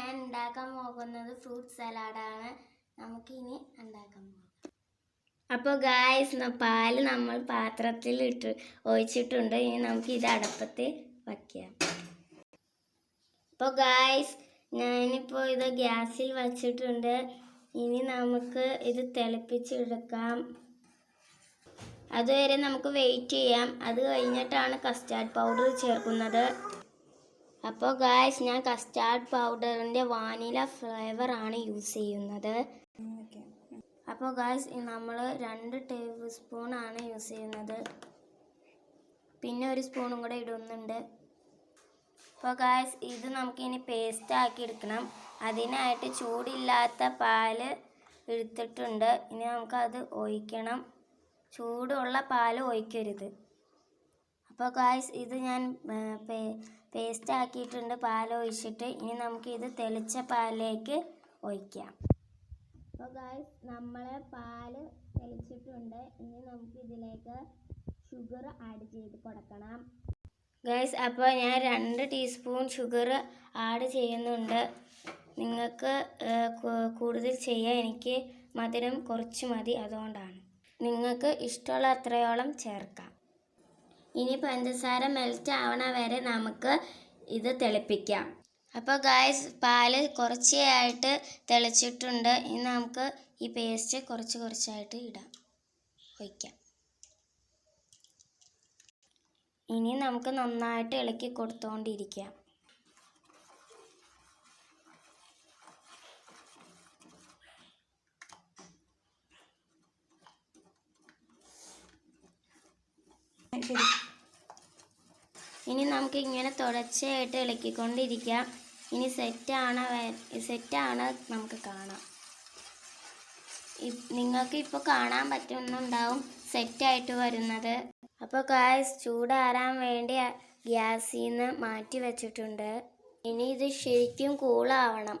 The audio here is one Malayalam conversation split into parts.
ഞാൻ ഉണ്ടാക്കാൻ പോകുന്നത് ഫ്രൂട്ട് സലാഡാണ് നമുക്കിനി ഉണ്ടാക്കാൻ പോകാം. അപ്പോൾ ഗായ്സ് പാൽ നമ്മൾ പാത്രത്തിൽ ഇട്ട് ഒഴിച്ചിട്ടുണ്ട്. ഇനി നമുക്ക് ഇത് അടപ്പത്ത് വയ്ക്കാം. അപ്പോൾ ഗായ്സ് ഞാനിപ്പോൾ ഇത് ഗ്യാസിൽ വച്ചിട്ടുണ്ട്. ഇനി നമുക്ക് ഇത് തിളപ്പിച്ചെടുക്കാം. അതുവരെ നമുക്ക് വെയിറ്റ് ചെയ്യാം. അത് കഴിഞ്ഞിട്ടാണ് കസ്റ്റാർഡ് പൗഡർ ചേർക്കുന്നത്. അപ്പോൾ ഗായ്സ് ഞാൻ കസ്റ്റാർഡ് പൗഡറിന്റെ വാനില ഫ്ലേവർ ആണ് യൂസ് ചെയ്യുന്നത്. അപ്പോൾ ഗായ്സ് നമ്മൾ രണ്ട് ടേബിൾ സ്പൂൺ ആണ് യൂസ് ചെയ്യുന്നത്. പിന്നെ ഒരു സ്പൂണും കൂടെ ഇടുന്നുണ്ട്. അപ്പോൾ ഗായ്സ് ഇത് നമുക്കിനി പേസ്റ്റ് ആക്കി എടുക്കണം. അതിനായിട്ട് ചൂടില്ലാത്ത പാൽ എടുത്തിട്ടുണ്ട്. ഇനി നമുക്കത് ഒഴിക്കണം. ചൂടുള്ള പാൽ ഒഴിക്കരുത്. അപ്പോൾ ഗായ്സ് ഇത് ഞാൻ പേസ്റ്റ് ആക്കിയിട്ടുണ്ട്. പാൽ ഒഴിച്ചിട്ട് ഇനി നമുക്ക് ഇത് തെളിച്ച പാലിലേക്ക് ഒഴിക്കാം. അപ്പോൾ ഗായ്സ് നമ്മളെ പാൽ തെളിച്ചിട്ടുണ്ട്. ഇനി നമുക്ക് ഇതിലേക്ക് ഷുഗർ ആഡ് ചെയ്ത് കൊടുക്കണം. ഗൈസ് അപ്പോൾ ഞാൻ രണ്ട് ടീസ്പൂൺ ഷുഗർ ആഡ് ചെയ്യുന്നുണ്ട്. നിങ്ങൾക്ക് കൂടുതൽ ചെയ്യാൻ എനിക്ക് മധുരം കുറച്ച് മതി അതുകൊണ്ടാണ്. നിങ്ങൾക്ക് ഇഷ്ടമുള്ള അത്രയോളം ചേർക്കാം. ഇനി പഞ്ചസാര മെൽറ്റ് ആവണ വരെ നമുക്ക് ഇത് തിളപ്പിക്കാം. അപ്പോൾ ഗായ്സ് പാൽ കുറച്ചായിട്ട് തിളച്ചിട്ടുണ്ട്. ഇനി നമുക്ക് ഈ പേസ്റ്റ് കുറച്ച് കുറച്ചായിട്ട് ഇടാം. ഒഴിക്കാം. ഇനി നമുക്ക് നന്നായിട്ട് ഇളക്കി കൊടുത്തുകൊണ്ടിരിക്കാം ശരി. ഇനി നമുക്ക് ഇങ്ങനെ തുടർച്ചയായിട്ട് ഇളക്കിക്കൊണ്ടിരിക്കാം. ഇനി സെറ്റാണ് സെറ്റാണ് നമുക്ക് കാണാം. നിങ്ങൾക്ക് ഇപ്പോൾ കാണാൻ പറ്റുന്നുണ്ടാവും സെറ്റായിട്ട് വരുന്നത്. അപ്പോൾ ഗായ്സ് ചൂടാറാൻ വേണ്ടി ഗ്യാസിൽ നിന്ന് മാറ്റി വെച്ചിട്ടുണ്ട്. ഇനി ഇത് ശരിക്കും കൂളാവണം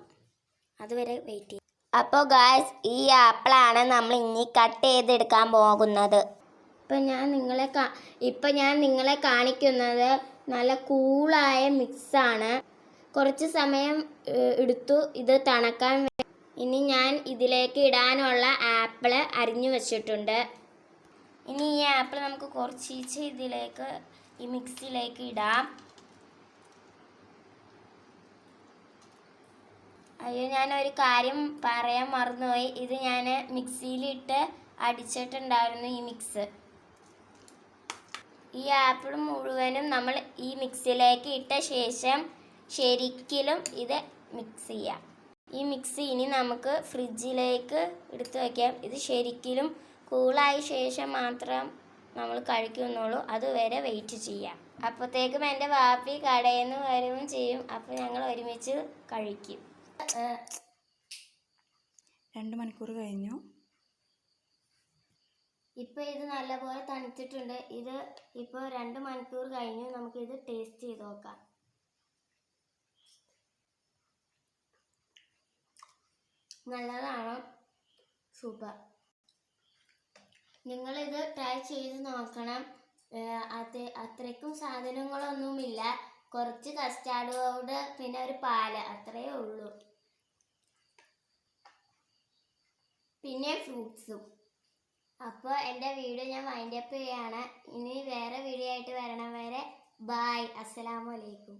അതുവരെ വെയിറ്റ് ചെയ്യും. അപ്പോൾ ഗായസ് ഈ ആപ്പിളാണ് നമ്മൾ ഇനി കട്ട് ചെയ്തെടുക്കാൻ പോകുന്നത്. ഇപ്പം ഞാൻ നിങ്ങളെ കാ ഇപ്പം ഞാൻ നിങ്ങളെ കാണിക്കുന്നത് നല്ല കൂളായ മിക്സാണ്. കുറച്ച് സമയം എടുത്തു ഇത് തണക്കാൻ ഇനി ഞാൻ ഇതിലേക്ക് ഇടാനുള്ള ആപ്പിൾ അരിഞ്ഞു വെച്ചിട്ടുണ്ട്. ഇനി ഈ ആപ്പിൾ നമുക്ക് കുറച്ചീച്ച് ഇതിലേക്ക് ഈ മിക്സിയിലേക്ക് ഇടാം. അയ്യോ ഞാനൊരു കാര്യം പറയാൻ മറന്നുപോയി. ഇത് ഞാൻ മിക്സിയിലിട്ട് അടിച്ചിട്ടുണ്ടായിരുന്നു ഈ മിക്സ്. ഈ ആപ്പിൾ മുഴുവനും നമ്മൾ ഈ മിക്സിയിലേക്ക് ഇട്ട ശേഷം ശരിക്കലും ഇത് മിക്സ് ചെയ്യാം. ഈ മിക്സി ഇനി നമുക്ക് ഫ്രിഡ്ജിലേക്ക് എടുത്തു വയ്ക്കാം ഇത് ശരിക്കലും കൂളായ ശേഷം മാത്രം നമ്മൾ കഴിക്കുന്നുള്ളൂ അതുവരെ വെയിറ്റ് ചെയ്യാം. അപ്പോഴത്തേക്കും എന്റെ വാപ്പി കടയിൽ നിന്ന് ചെയ്യും. അപ്പോൾ ഞങ്ങൾ ഒരുമിച്ച് കഴിക്കും. രണ്ട് മണിക്കൂർ കഴിഞ്ഞു. ഇപ്പോൾ ഇത് നല്ലപോലെ തണുത്തിട്ടുണ്ട്. ഇത് ഇപ്പോൾ രണ്ട് മണിക്കൂർ കഴിഞ്ഞ് നമുക്കിത് ടേസ്റ്റ് ചെയ്ത് നോക്കാം. നല്ലതാണോ? സൂപ്പർ. നിങ്ങളിത് ട്രൈ ചെയ്ത് നോക്കണം. അത് അത്രയ്ക്കും സാധനങ്ങളൊന്നുമില്ല. കുറച്ച് കസ്റ്റാർഡ് പൗഡർ പിന്നെ ഒരു പാൽ അത്രയേ ഉള്ളൂ. പിന്നെ ഫ്രൂട്ട്സും അപ്പോൾ എന്റെ വീഡിയോ ഞാൻ വൈൻഡപ്പ് ചെയ്യാണ്. ഇനി വേറെ വീഡിയോ ആയിട്ട് വരണം വരെ. ബായ് അസ്സലാമു അലൈക്കും.